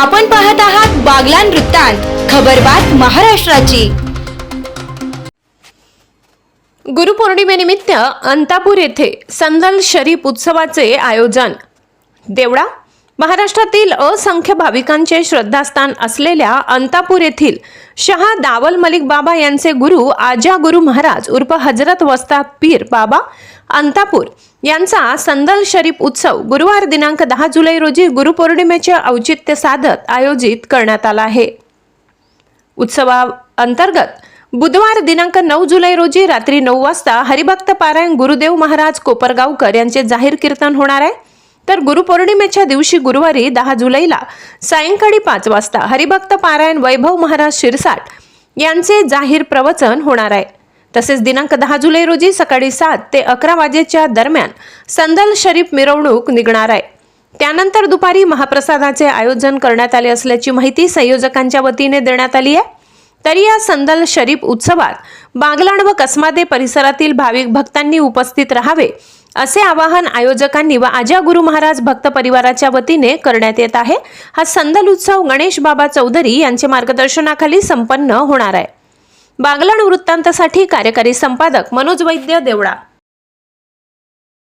आपण पाहत आहात बागलान वृत्तांत खबरबात महाराष्ट्राची. गुरुपौर्णिमेनिमित्त अंतापूर येथे संदल शरीफ उत्सवाचे आयोजन देवळा महाराष्ट्रातील असंख्य भाविकांचे श्रद्धास्थान असलेल्या अंतापूर येथील शहा दावल मलिक बाबा यांचे गुरु आजा गुरु महाराज उर्फ हजरत वस्ता पीर बाबा अंतापूर यांचा संदल शरीफ उत्सव गुरुवार दिनांक दहा जुलै रोजी गुरुपौर्णिमेचे औचित्य साधत आयोजित करण्यात आला आहे. उत्सवा अंतर्गत बुधवार दिनांक नऊ जुलै रोजी रात्री नऊ वाजता हरिभक्त पारायण गुरुदेव महाराज कोपरगावकर यांचे जाहीर कीर्तन होणार आहे. तर गुरुपौर्णिमेच्या दिवशी गुरुवारी दहा जुलैला सायंकाळी पाच वाजता हरिभक्त पारायण वैभव महाराज शिरसाट यांचे जाहीर प्रवचन होणार आहे. तसेच दिनांक दहा जुलै रोजी सकाळी सात ते अकरा वाजेच्या दरम्यान संदल शरीफ मिरवणूक निघणार आहे. त्यानंतर दुपारी महाप्रसादाचे आयोजन करण्यात आले असल्याची माहिती संयोजकांच्या वतीने देण्यात आली आहे. तरी या संदल शरीफ उत्सवात बागलाण व कसमादे परिसरातील भाविक भक्तांनी उपस्थित राहावे असे आवाहन आयोजकांनी व आजा गुरु महाराज भक्त परिवाराच्या वतीने करण्यात येत आहे. हा संदल उत्सव गणेश बाबा चौधरी यांच्या मार्गदर्शनाखाली संपन्न होणार आहे. बागलाण वृत्तांतासाठी कार्यकारी संपादक मनोज वैद्य देवळा.